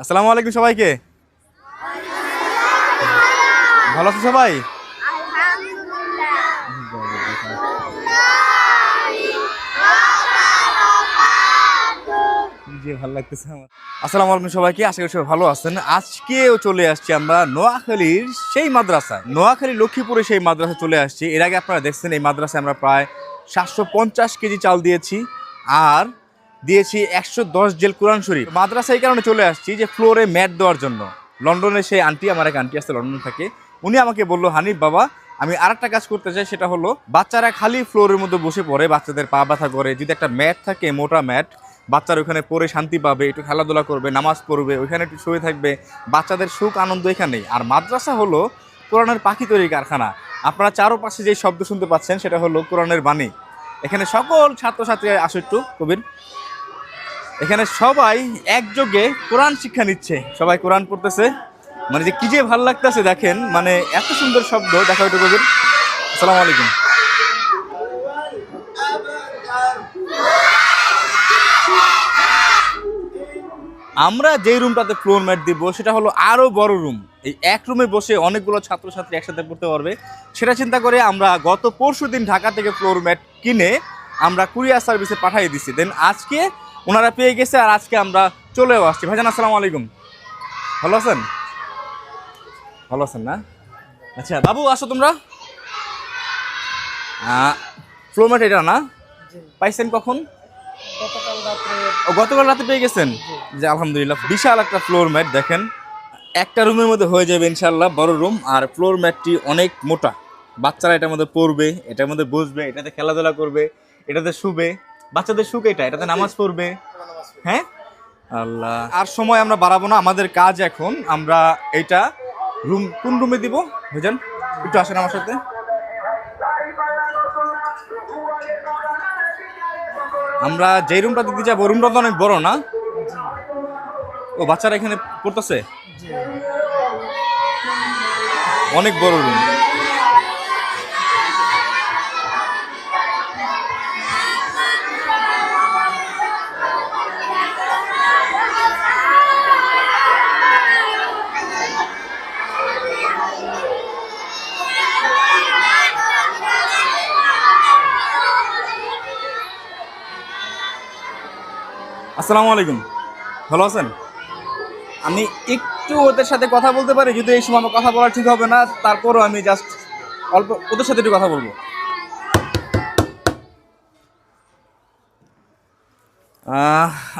আসসালামু আলাইকুম সবাইকে। ভালো আছো সবাই? সবাই ভালো আছেন। আজকেও চলে আসছি আমরা নোয়াখালীর সেই নোয়াখালী লক্ষ্মীপুরে সেই মাদ্রাসায় চলে আসছি। এর আগে আপনারা দেখছেন, এই মাদ্রাসায় আমরা প্রায় সাতশো পঞ্চাশ কেজি চাল দিয়েছি। আর দিয়েছি একশো দশ জেল কোরআন শরীফ। মাদ্রাসা এই কারণে চলে আসছি যে ফ্লোরে ম্যাট দেওয়ার জন্য। লন্ডনের সেই আন্টি, আমার এক আন্টি আছে লন্ডন থাকে। উনি আমাকে বলল, হানিফ বাবা, আমি আরেকটা কাজ করতে চাই, সেটা হলো বাচ্চারা খালি ফ্লোরের মধ্যে বসে পড়ে, বাচ্চাদের পা ব্যথা করে। যদি একটা ম্যাট থাকে, মোটা ম্যাট, বাচ্চারা ওখানে পড়ে শান্তি পাবে, একটু খেলাধুলা করবে, নামাজ পড়বে, ওইখানে একটু শুয়ে থাকবে, বাচ্চাদের সুখ, আনন্দ এখানেই। আর মাদ্রাসা হলো কোরআনের পাখি তৈরি কারখানা। আপনারা চারোপাশে যে শব্দ শুনতে পাচ্ছেন, সেটা হলো কোরআনের বাণী। এখানে সকল ছাত্রছাত্রী আসো একটু, কবির। এখানে সবাই একযোগে কোরআন শিক্ষা নিচ্ছে। সবাই কোরআন পড়তেছে। মানে যে কি যে ভালো লাগতেছে দেখেন মানে এত সুন্দর শব্দ দেখা একটু কবির আসসালামু আলাইকুম। আমরা যেই রুমটাতে ফ্লোর ম্যাট দিব, সেটা হলো আরও বড় রুম। এই এক রুমে বসে অনেকগুলো ছাত্রছাত্রী একসাথে পড়তে পারবে। সেটা চিন্তা করে আমরা গত পরশু দিন ঢাকা থেকে ফ্লোর ম্যাট কিনে আমরা কুরিয়ার সার্ভিসে পাঠিয়ে দিচ্ছি দেন আজকে ওনারা পেয়ে গেছে আর আজকে আমরা চলেও আসছি। ভাইজান আসসালামু আলাইকুম। ভালো আছেন? ভালো আছেন না? আচ্ছা বাবু আসো তোমরা। ফ্লোর ম্যাট এটা না? পাইছেন কখন? গতকাল রাতে পেয়ে গেছেন? যে আলহামদুলিল্লাহ বিশাল একটা ফ্লোর ম্যাট দেখেন। একটা রুমের মধ্যে হয়ে যাবে ইনশাল্লাহ বড় রুম আর ফ্লোর ম্যাটটি অনেক মোটা। বাচ্চারা এটার মধ্যে পড়বে এটার মধ্যে বসবে এটাতে খেলাধুলা করবে এটাতে শুবে। বাচ্চাদের সুখ এটা এটাতে নামাজ পড়বে। হ্যাঁ? আল্লাহ। আর সময় আমরা বাড়াবো না আমাদের কাজ এখন আমরা এটা রুম কোন রুমে দিব? বুঝেন একটু আসেন আমার সাথে। আমরা যেই রুমটা দিতে যাব রুমটা তো অনেক বড় না? ও বাচ্চারা এখানে পড়তেছে? অনেক বড় রুম। আসসালামু আলাইকুম। ভালো আছেন? আমি একটু ওদের সাথে কথা বলতে পারি, যদি এই সময় আমার কথা বলা ঠিক হবে না, তারপরও আমি জাস্ট অল্প ওদের সাথে একটু কথা বলব।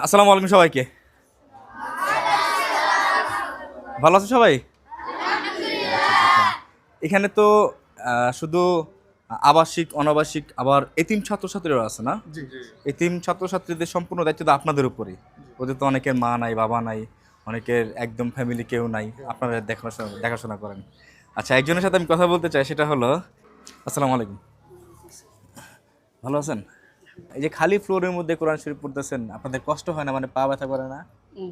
আসসালামু আলাইকুম সবাইকে। ভালো আছে সবাই? এখানে তো শুধু আবাসিক অনাবাসিক আবার এতিম ছাত্রছাত্রীরা আছে না? জি জি এতিম ছাত্রছাত্রীদের সম্পূর্ণ দায়িত্ব তো আপনাদের উপরই। ওদের তো অনেকের মা নাই বাবা নাই অনেকের একদম ফ্যামিলি কেউ নাই। আপনারা দেখাশোনা দেখাশোনা করেন। আচ্ছা একজনের সাথে আমি কথা বলতে চাই সেটা হলো আসসালামু আলাইকুম। ভালো আছেন? এই যে খালি ফ্লোরের মধ্যে কোরআন শরীফ পড়তেছেন আপনাদের কষ্ট হয় না? মানে পা ব্যথা করে না?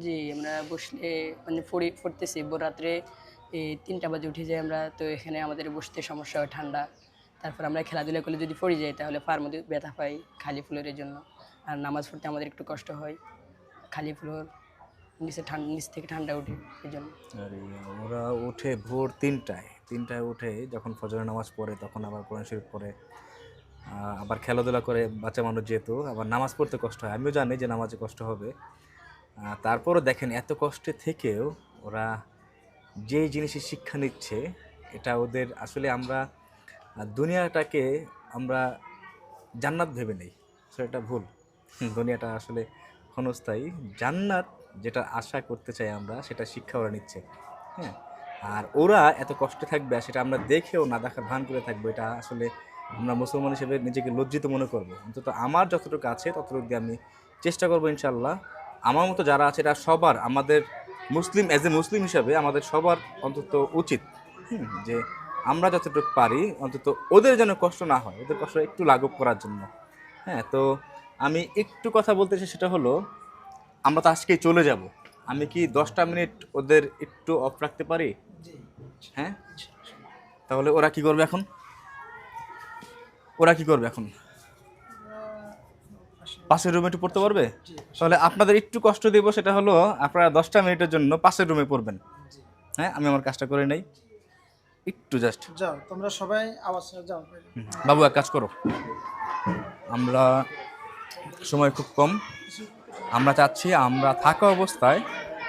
জি আমরা বসলে মানে পড়ি পড়তেছি। ভোর রাত্রে এই তিনটা বাজে উঠে যাই আমরা তো এখানে আমাদের বসতে সমস্যা হয় ঠান্ডা। তারপর আমরা খেলাধুলা করলে যদি পড়ে যাই, তাহলে পার মধ্যে ব্যথা পাই খালি ফ্লোরের জন্য। আর নামাজ পড়তে আমাদের একটু কষ্ট হয়, খালি ফ্লোর, নিচে ঠান্ডা নিচ থেকে ঠান্ডা উঠে এই জন্য। ওরা উঠে ভোর তিনটায় তিনটায় উঠে যখন ফজরের নামাজ পড়ে, তখন আবার কোরআন শরীফ পড়ে। আবার খেলাধুলা করে বাচ্চা মানুষ যেহেতু, আবার নামাজ পড়তে কষ্ট হয়। আমিও জানি যে নামাজে কষ্ট হবে। তারপরও দেখেন এত কষ্টে থেকেও ওরা যে জিনিসের শিক্ষা নিচ্ছে, এটা ওদের আসলে আমরা দুনিয়াটাকে আমরা জান্নাত ভেবে নেই, সেটা ভুল। দুনিয়াটা আসলে ক্ষণস্থায়ী। জান্নাত যেটা আশা করতে চাই আমরা, সেটা শিক্ষা ওরা নিচ্ছে। হ্যাঁ? আর ওরা এত কষ্টে থাকবে সেটা আমরা দেখেও না দেখার ভান করে থাকব, এটা আসলে আমরা মুসলমান হিসেবে নিজেকে লজ্জিত মনে করব। অন্তত আমার যতটুকু আছে ততটুকু আমি চেষ্টা করব ইনশাল্লাহ আমার মতো যারা আছে এটা সবার, আমাদের মুসলিম অ্যাজ এ মুসলিম হিসাবে আমাদের সবার অন্তত উচিত যে আমরা যতটুকু পারি অন্তত ওদের যেন কষ্ট না হয় ওদের কষ্ট একটু লাঘব করার জন্য। হ্যাঁ তো আমি একটু কথা বলতে চাই সেটা হলো আমরা তো আজকেই চলে যাব। আমি কি দশটা মিনিট ওদের একটু অফ রাখতে পারি? হ্যাঁ? তাহলে ওরা কি করবে এখন? ওরা কি করবে এখন? পাশের রুমে একটু পড়তে পারবে? তাহলে আপনাদের একটু কষ্ট দিব সেটা হলো আপনারা দশটা মিনিটের জন্য পাশের রুমে পড়বেন। হ্যাঁ আমি আমার কাজটা করে নেই। একটু জাস্ট যাও তোমরা সবাই আওয়াজ যাও। বাবু এক কাজ করো। আমরা সময় খুব কম। আমরা চাচ্ছি আমরা থাকা অবস্থায়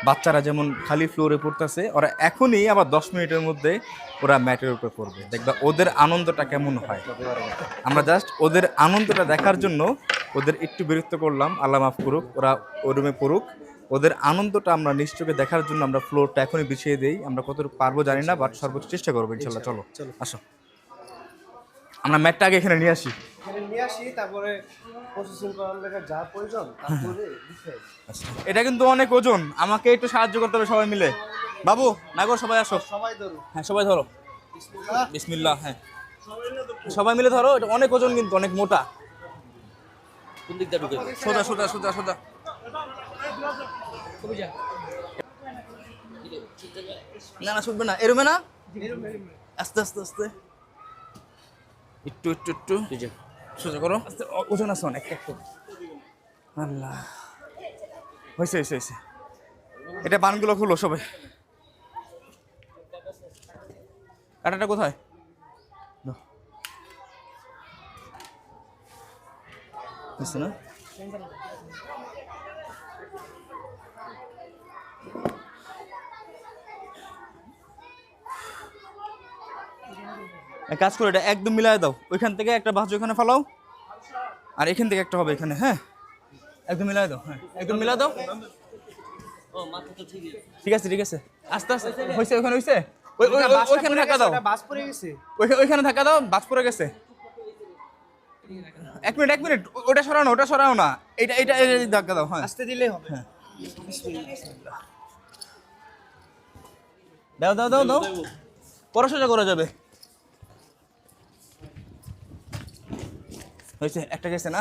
বাচ্চারা যেমন খালি ফ্লোরে পড়তেছে ওরা এখনই আবার দশ মিনিটের মধ্যে ওরা ম্যাটের উপরে পড়বে। দেখবা ওদের আনন্দটা কেমন হয়। আমরা জাস্ট ওদের আনন্দটা দেখার জন্য ওদের একটু বিরক্ত করলাম। আল্লাহ মাফ করুক ওরা ওই রুমে পড়ুক। ওদের আনন্দটা আমরা নিশ্চয়ই দেখার জন্য আমরা ফ্লোরটা এখনই বিছিয়ে দিই। আমরা কতটুকু পারব জানি না বাট সর্বোচ্চ চেষ্টা করব ইনশাল্লাহ। চলো আসো। আমরা ম্যাটটা আগে এখানে নিয়ে আসি। নিয়ে আসি তারপরে প্রসেসিং করার লেগে যা প্রয়োজন তারপরে লিখে আচ্ছা। এটা কিন্তু অনেক ওজন। আমাকে একটু সাহায্য করতে হবে সবাই মিলে। বাবু নাগর সবাই আসো। সবাই ধরো। হ্যাঁ সবাই ধরো। বিসমিল্লাহ হ্যাঁ। সবাই মিলে ধরো এটা অনেক ওজন কিন্তু অনেক মোটা। কোন দিকটা ঢুকে? সোজা সোজা সোজা সোজা। না না শুনবে না। এরমে না? আস্তে আস্তে আস্তে। একটু একটু একটু। সোজা করো। আস্তে ওজন আছে অনেক একটু আল্লাহ। হয়েছে হয়েছে হয়েছে এটা বানগুলো খুলো সবাই কাটাটা কোথায়? না? কাজ করো এটা একদম মিলাই দাও। ওইখান থেকে একটা বাস ওখানে ফেলাও। আর এখান থেকে একটা হবে এখানে হ্যাঁ? একদম মিলাই দাও হ্যাঁ। একদম মিলাই দাও। ঠিক আছে ঠিক আছে। আস্তে আস্তে। হয়েছে ওখানে হয়েছে ওই- ওই- ওই- ওইখানে ধাক্কা দাও। বাস পড়ে গেছে ওইখানে ওইখানে ধাক্কা দাও বাজ পড়ে গেছে। এক মিনিট এক মিনিট। ওটা সরাও না ওটা সরাও না। এটা এটা ধাক্কা দাও হ্যাঁ। আসতে দিলেই হবে। দাও দাও দাও দাও। পরে সোজা করা যাবে। হয়েছে? একটা গেছে না?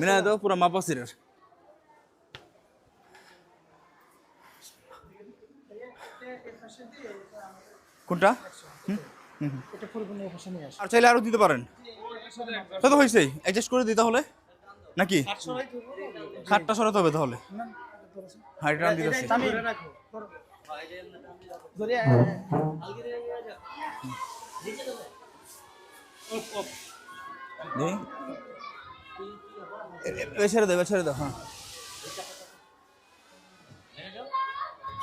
মিনা দাও পুরো কোনটা? ভাষা নিয়ে আসো আর চাইলে আরও দিতে পারেন। তো তো হয়েছেই। অ্যাডজাস্ট করে দিই তাহলে। নাকি? খাটটা সরাতে হবে তাহলে। দিতেছি আমি ধরে এ ছেড়ে এ ছেড়ে দাও হ্যাঁ।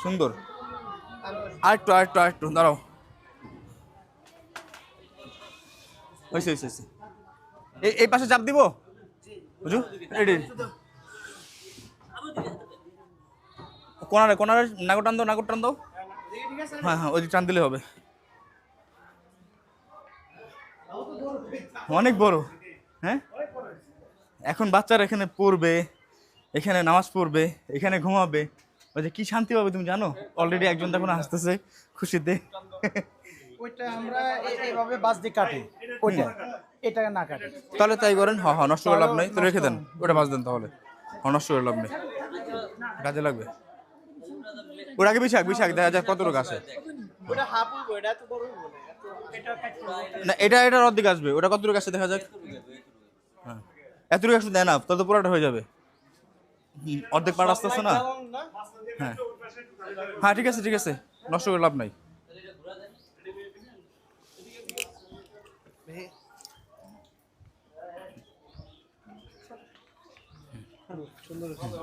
সুন্দর। আরেকটু আরেকটু আরেকটু, দাঁড়াও। হয়েছে হয়েছে হয়েছে। এই পাশে চাপ দিব? বুঝু কোনারে কোনারে নাগর টান দাও নাগর টান দাও। হ্যাঁ হ্যাঁ ওই টান দিলে হবে। অনেক বড়। হ্যাঁ? এখন বাচ্চারা এখানে পড়বে এখানে নামাজ পড়বে এখানে ঘুমাবে। ওই যে কি শান্তি পাবে তুমি জানো? অলরেডি একজন তখন আসতেছে খুশিতে। ওইটা আমরা এইভাবে বাস দিয়ে কাটি। ওইটা এটা না কাটি। তাহলে তাই করেন হ্যাঁ হ্যাঁ নষ্ট করে লাভ নেই তো রেখে দেন। ওটা বাজ দেন তাহলে। হ্যাঁ নষ্ট করে লাভ নেই। কাজে লাগবে। ওর আগে বিছাক বিছাক দেখা যাক কত লোক আসে ওটা হাফ এটা তো বড় না, এটা এটা অর্ধেক আসবে। ওটা কত লোক আসে দেখা যাক। হ্যাঁ। এতটুকু একটু দেয় না তত পুরোটা হয়ে যাবে। অর্ধেক পার আসতেছে না? হ্যাঁ। হ্যাঁ ঠিক আছে ঠিক আছে। নষ্ট করে লাভ নাই।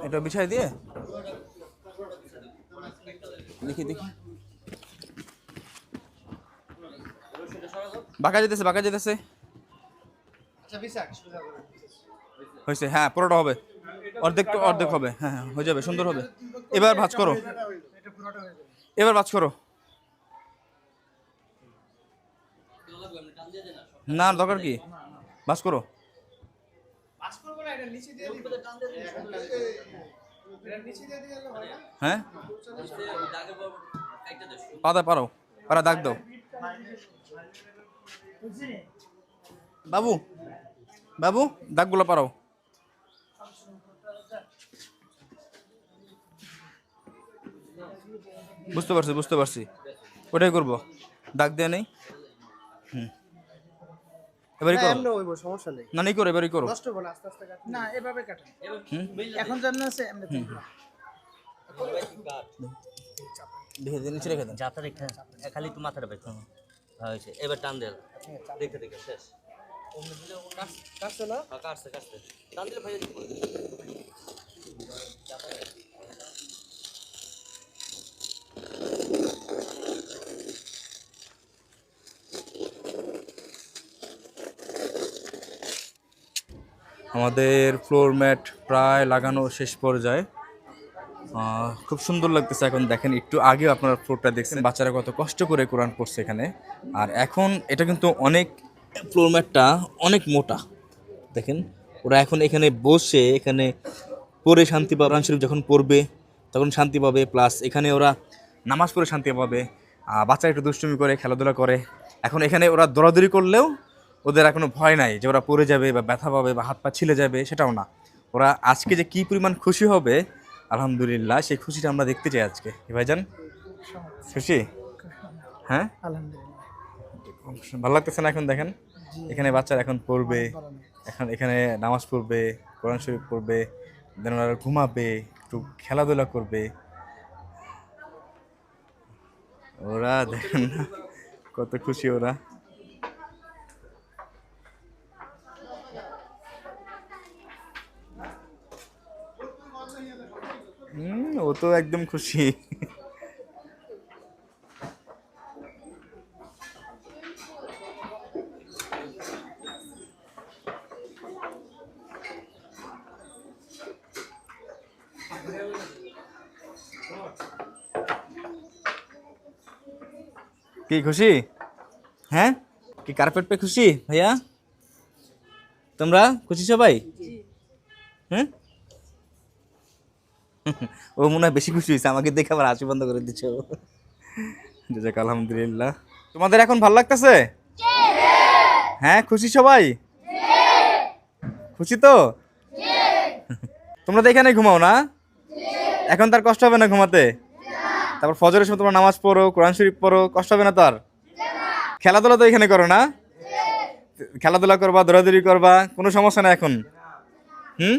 এটা বিছাই দিয়ে? দেখি দেখি। বাঁকা যেতেছে বাঁকা যেতেছে। আচ্ছা হয়েছে হ্যাঁ পুরোটা হবে। অর্ধেক অর্ধেক হবে হ্যাঁ হ্যাঁ হয়ে যাবে সুন্দর হবে। এবার ভাজ করো। এবার ভাজ করো। না দরকার কি? ভাজ করো। হয় হ্যাঁ? পাতা পারো পারা দাগ দাও। বাবু বাবু দাগগুলো পারো বুঝতে পারছি বুঝতে পারছি। ওটাই করব। দাগ দেয়া নেই? হুম। এবারই করো। এমনি সমস্যা নেই। না নেই করো এবারই করো। নষ্ট হবে আস্তে আস্তে কাটুন। না এভাবে কাটেন এখন যেমন আছে এমনি থাকবে। নিচে রেখে দেন। যাতা রেখে খালি তো মাথাটা বের হয়েছে। এবার টান দেন। দেখে দেখে শেষ। কাটছে না? হ্যাঁ, কাটছে কাটছে। টান দিলে ভাই আমাদের ফ্লোর ম্যাট প্রায় লাগানো শেষ পর্যায়ে। খুব সুন্দর লাগতেছে। এখন দেখেন একটু আগে আপনারা ফ্লোরটা দেখছেন বাচ্চারা কত কষ্ট করে কোরআন পড়ছে এখানে। আর এখন এটা কিন্তু অনেক ফ্লোর ম্যাটটা অনেক মোটা। দেখেন ওরা এখন এখানে বসে এখানে পড়ে শান্তি পাবে। কোরআন শরীফ যখন পড়বে তখন শান্তি পাবে। প্লাস এখানে ওরা নামাজ পড়ে শান্তি পাবে। আহ, বাচ্চা একটু দুষ্টুমি করে খেলাধুলা করে। এখন এখানে ওরা দৌড়াদৌড়ি করলেও ওদের কোনো ভয় নাই যে ওরা পড়ে যাবে বা ব্যথা পাবে বা হাত পা ছিলে যাবে সেটাও না। ওরা আজকে যে কী পরিমাণ খুশি হবে আলহামদুলিল্লাহ, সেই খুশিটা আমরা দেখতে চাই আজকে। ভাইজান? খুশি? হ্যাঁ? ভালো লাগতেছে না এখন দেখেন? এখানে বাচ্চারা এখন পড়বে, এখন এখানে নামাজ পড়বে, কোরআন শরীফ পড়বে, দেন ওরা ঘুমাবে, একটু খেলাধুলা করবে। ওরা দেখেন না, কত খুশি ওরা হুম ও তো একদম খুশি। কি, খুশি? হ্যাঁ? কি কার্পেট পে খুশি, ভাইয়া? তোমরা খুশি সবাই? হ্যাঁ? ও মনে হয় বেশি খুশি হয়েছে, আমাকে দেখে আবার হাসি বন্ধ করে দিচ্ছে ও। আলহামদুলিল্লাহ। তোমাদের এখন ভালো লাগতেছে? হ্যাঁ খুশি সবাই? খুশি তো? তোমরা তো এখানে ঘুমাও না? এখন তার কষ্ট হবে না ঘুমাতে? তারপর ফজরের সময় তোমরা নামাজ পড়ো, কোরআন শরীফ পড়ো, কষ্ট হবে না তার খেলাধুলা তো এখানে করো না? খেলাধুলা করবা, দৌড়াদৌড়ি করবা, কোনো সমস্যা না এখন? হুম?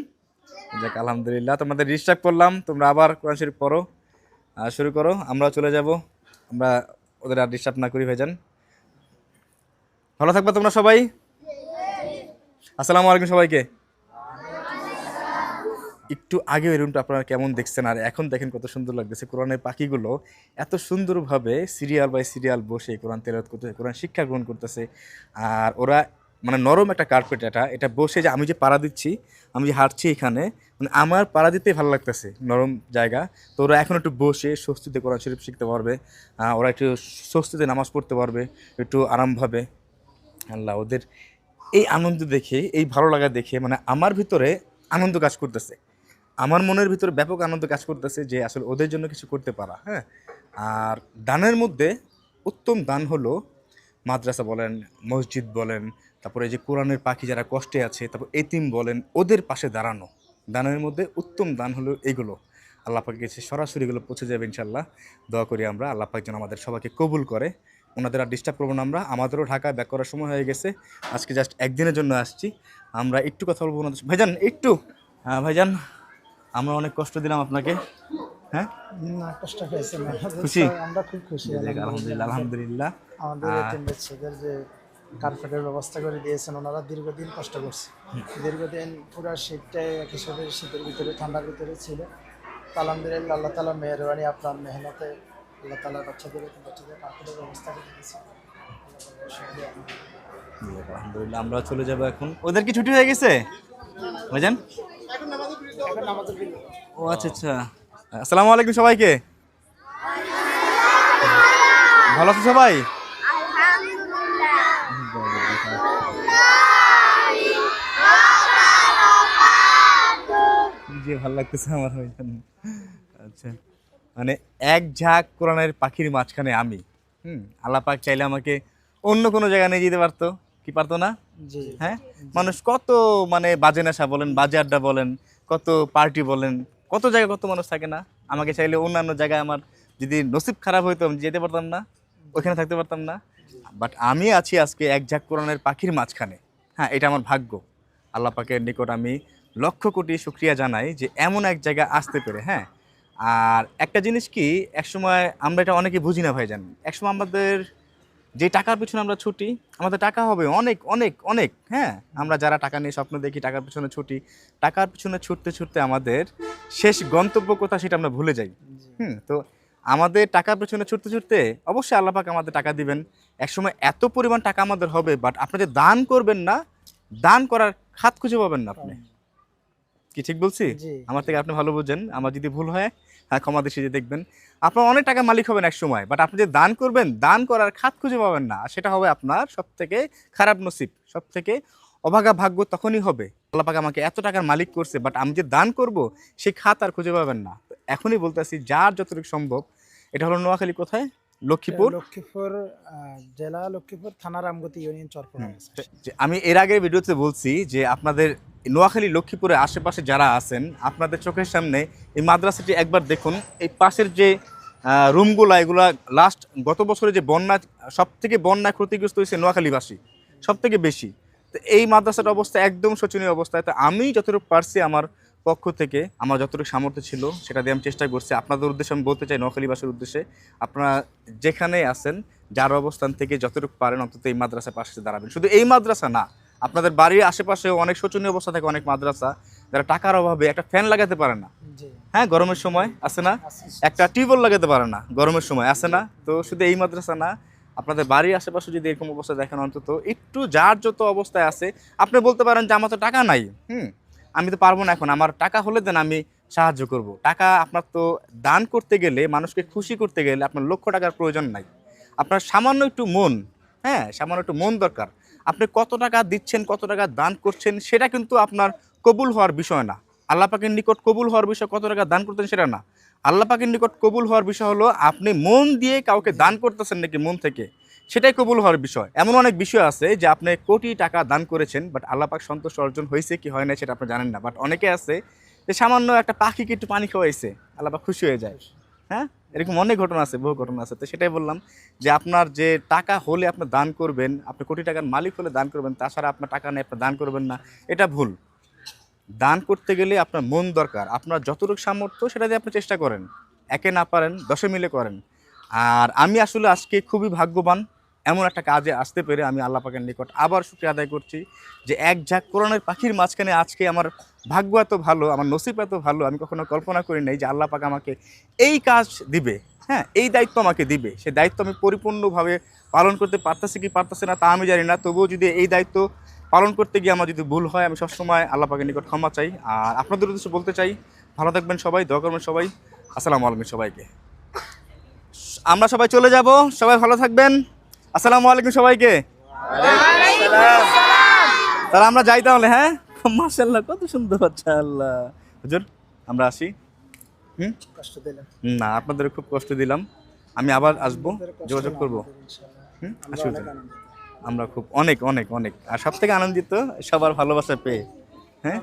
যাক, আলহামদুলিল্লাহ, তোমাদের ডিস্টার্ব করলাম, তোমরা আবার কোরআন শরীফ পড়ো শুরু করো আমরাও চলে যাব, আমরা ওদের আর ডিস্টার্ব না করি, ভাইজান। ভালো থাকবে তোমরা সবাই। আসসালামু আলাইকুম সবাইকে। একটু আগে ওই রুমটা আপনারা কেমন দেখছেন, আর এখন দেখেন কত সুন্দর লাগতেছে, কোরআনের পাখিগুলো এত সুন্দরভাবে সিরিয়াল বাই সিরিয়াল বসে কোরআন তেলাওয়াত করতেছে, কোরআন শিক্ষা গ্রহণ করতেছে, আর ওরা মানে নরম একটা কার্পেট এটা এটা বসে যে আমি যে পাড়া দিচ্ছি, আমি যে হাঁটছি এখানে মানে আমার পাড়া দিতেই ভালো লাগতেছে নরম জায়গা। তো ওরা এখন একটু বসে স্বস্তিতে কোরআন শরীফ শিখতে পারবে ওরা একটু স্বস্তিতে নামাজ পড়তে পারবে, একটু আরামভাবে আল্লাহ, ওদের এই আনন্দ দেখে, এই ভালো লাগা দেখে মানে আমার ভিতরে আনন্দ কাজ করতেছে। আমার মনের ভিতরে ব্যাপক আনন্দ কাজ করতেছে যে আসলে ওদের জন্য কিছু করতে পারা হ্যাঁ? আর দানের মধ্যে উত্তম দান হলো মাদ্রাসা বলেন, মসজিদ বলেন তারপরে যে কোরআনের পাখি যারা কষ্টে আছে তারপর এতিম বলেন ওদের পাশে দাঁড়ানো। দানের মধ্যে উত্তম দান হলো এগুলো। আল্লাহ পাকের কাছে সরাসরি এগুলো পৌঁছে যাবে ইনশাল্লাহ দোয়া করি আমরা আল্লাহ পাক যেন আমাদের সবাইকে কবুল করে। ওনাদের আর ডিস্টার্ব করব না আমরা আমাদেরও ঢাকায় ব্যাক করার সময় হয়ে গেছে। আজকে জাস্ট একদিনের জন্য আসছি। আমরা একটু কথা বলব ওনাদের ভাইজান একটু। হ্যাঁ ভাইজান আমরা অনেক কষ্ট দিলাম আপনাকে। হ্যাঁ? না কষ্ট হয়েছে খুশি? আমরা খুব খুশি আলহামদুলিল্লাহ। আলহামদুলিল্লাহ আমাদের যে কার্পেটের ব্যবস্থা করে দিয়েছেন ওনারা দীর্ঘদিন কষ্ট করছে। দীর্ঘদিন পুরো শীতটাই এক হিসাবে শীতের ভিতরে ঠান্ডার ভিতরে ছিল। আলহামদুলিল্লাহ আল্লাহ তালা মেহরবানি আপনার মেহনতে আল্লাহ তালা বাচ্চাদের বাচ্চাদের কার্পেটের ব্যবস্থা করে দিয়েছে। আলহামদুলিল্লাহ আমরা চলে যাব এখন। ওদের কি ছুটি হয়ে গেছে? বিল- ও আচ্ছা আচ্ছা। আসসালামু আলাইকুম সবাইকে। ভালো আছো সবাই? যে ভালো লাগতেছে আমার ভাইজান আচ্ছা। মানে এক ঝাঁক কোরআনের পাখির মাঝখানে আমি হুম? আল্লাহ পাক চাইলে আমাকে অন্য কোনো জায়গায় নিয়ে যেতে পারতো। কি পারতো না? হ্যাঁ? মানুষ কত মানে বাজে নেশা বলেন বাজে আড্ডা বলেন কত পার্টি বলেন কত জায়গায় কত মানুষ থাকে না? আমাকে চাইলে অন্যান্য জায়গায় আমার যদি নসিব খারাপ হইতো আমি যেতে পারতাম না ওইখানে থাকতে পারতাম না। বাট আমি আছি আজকে এক ঝাঁক কোরআনের পাখির মাঝখানে। হ্যাঁ এটা আমার ভাগ্য। আল্লাহ পাকের নিকট আমি লক্ষ কোটি শুক্রিয়া জানাই যে এমন এক জায়গায় আসতে পেরে হ্যাঁ? আর একটা জিনিস কি, একসময় আমরা এটা অনেকে বুঝি না ভাই জান একসময় আমাদের যে টাকার পিছনে আমরা ছুটি, আমাদের টাকা হবে অনেক অনেক অনেক হ্যাঁ? আমরা যারা টাকা নিয়ে স্বপ্ন দেখি টাকার পিছনে ছুটি, টাকার পিছনে ছুটতে ছুটতে আমাদের শেষ গন্তব্য কোথা সেটা আমরা ভুলে যাই। হুম, তো আমাদের টাকার পেছনে ছুটতে ছুটতে অবশ্যই আল্লাহ পাক আমাদের টাকা দিবেন। একসময় এত পরিমাণ টাকা আমাদের হবে বাট আপনি যে দান করবেন না, দান করার খাত খুঁজে পাবেন না আপনি। কি ঠিক বলছি? আমার থেকে আপনি ভালো বুঝেন। আমার যদি ভুল হয় হ্যাঁ ক্ষমা দেশে যে দেখবেন। আপনার অনেক টাকা মালিক হবেন এক সময় বাট আপনি যে দান করবেন দান করার খাত খুঁজে পাবেন না। সেটা হবে আপনার সব থেকে খারাপ নসিব সব থেকে অভাগা ভাগ্য তখনই হবে। আল্লাহ পাক আমাকে এত টাকার মালিক করছে বাট আমি যে দান করব সেই খাত আর খুঁজে পাবেন না। তো এখনই বলতেছি যার যতটুকু সম্ভব এটা হলো নোয়াখালী কোথায়? লক্ষ্মীপুর? লক্ষ্মীপুর জেলা লক্ষ্মীপুর থানা রামগতি ইউনিয়ন চরপড়া যে আমি এর আগের ভিডিওতে বলছি যে আপনাদের নোয়াখালী লক্ষ্মীপুরের আশেপাশে যারা আছেন আপনাদের চোখের সামনে এই মাদ্রাসাটি একবার দেখুন। এই পাশের যে রুমগুলা এগুলা লাস্ট গত বছরে যে বন্যা সব থেকে বন্যা ক্ষতিগ্রস্ত হয়েছে নোয়াখালীবাসী সব থেকে বেশি। তো এই মাদ্রাসার অবস্থা একদম শোচনীয় অবস্থায় তো আমি যতটুকু পারছি আমার পক্ষ থেকে আমার যতটুকু সামর্থ্য ছিল সেটা দিয়ে আমি চেষ্টা করছি। আপনাদের উদ্দেশ্যে আমি বলতে চাই নোয়াখালীবাসীর উদ্দেশ্যে আপনারা যেখানে আছেন যার অবস্থান থেকে যতটুকু পারেন অন্তত এই মাদ্রাসার পাশে দাঁড়াবেন। শুধু এই মাদ্রাসা না আপনাদের বাড়ির আশেপাশেও অনেক শোচনীয় অবস্থা থাকে অনেক মাদ্রাসা যারা টাকার অভাবে একটা ফ্যান লাগাতে পারে না। হ্যাঁ গরমের সময় আছে না? একটা টিউবওয়েল লাগাতে পারে না গরমের সময় আছে না? তো শুধু এই মাদ্রাসা না আপনাদের বাড়ির আশেপাশে যদি এরকম অবস্থা দেখেন অন্তত একটু যার যত অবস্থায় আছে আপনি বলতে পারেন যে আমার তো টাকা নাই হুম? আমি তো পারব না এখন। আমার টাকা হলে দেন আমি সাহায্য করব। টাকা আপনার তো দান করতে গেলে, মানুষকে খুশি করতে গেলে আপনার লক্ষ টাকার প্রয়োজন নাই। আপনার সামান্য একটু মন হ্যাঁ সামান্য একটু মন দরকার। আপনি কত টাকা দিচ্ছেন, কত টাকা দান করছেন, সেটা কিন্তু আপনার কবুল হওয়ার বিষয় না। আল্লাহ পাকের নিকট কবুল হওয়ার বিষয় কত টাকা দান করতেন সেটা না। আল্লাহ পাকের নিকট কবুল হওয়ার বিষয় হলো, আপনি মন দিয়ে কাউকে দান করতেছেন নাকি মন থেকে? সেটাই কবুল হওয়ার বিষয়। এমন অনেক বিষয় আছে যে আপনি কোটি টাকা দান করেছেন বাট আল্লাহ পাক সন্তোষ অর্জন হয়েছে কি হয় না সেটা আপনি জানেন না। বাট অনেকে আছে যে সামান্য একটা পাখিকে একটু পানি খাওয়াইছে, আল্লাহ পাক খুশি হয়ে যায়। হ্যাঁ? এরকম অনেক ঘটনা আছে, বহু ঘটনা আছে। তো সেটাই বললাম যে আপনার যে টাকা হলে আপনি দান করবেন, আপনি কোটি টাকার মালিক হলে দান করবেন, তাছাড়া আপনার টাকা নেই আপনি দান করবেন না, এটা ভুল। দান করতে গেলে আপনার মন দরকার। আপনার যতটুকু সামর্থ্য সেটা দিয়ে আপনি চেষ্টা করেন। একে না পারেন, দশে মিলে করেন। আর আমি আসলে আজকে খুবই ভাগ্যবান এমন একটা কাজে আসতে পেরে আমি আল্লাহ পাকের নিকট আবার শুক্রিয়া আদায় করছি যে এক ঝাঁক কোরআনের পাখির মাঝখানে আজকে আমার ভাগ্য এত ভালো, আমার নসিব এত ভালো, আমি কখনো কল্পনা করি নাই যে আল্লাহ পাক আমাকে এই কাজ দিবে হ্যাঁ এই দায়িত্ব আমাকে দিবে। সে দায়িত্ব আমি পরিপূর্ণভাবে পালন করতে পারতেছি কি পারতেছে না তা আমি জানি না। তবুও যদি এই দায়িত্ব পালন করতে গিয়ে আমার যদি ভুল হয়, আমি সবসময় আল্লাহ পাকের নিকট ক্ষমা চাই। আর আপনাদের উদ্দেশ্যে বলতে চাই, ভালো থাকবেন সবাই, দোয়া করবেন সবাই। আসসালামু আলাইকুম সবাইকে। আমরা সবাই চলে যাব, সবাই ভালো থাকবেন। আসসালামু আলাইকুম সবাইকে। তাহলে আমরা যাই তাহলে হ্যাঁ? মার্শাল্লাহ কত সুন্দর আচ্ছা আল্লাহ হুজুর, আমরা আসি। হুম? না, আপনাদের খুব কষ্ট দিলাম। আমি আবার আসব, যোগাযোগ করব। হুম। আমরা খুব, অনেক অনেক অনেক। আর সব থেকে আনন্দিত, সবার ভালোবাসা পেয়ে। হ্যাঁ?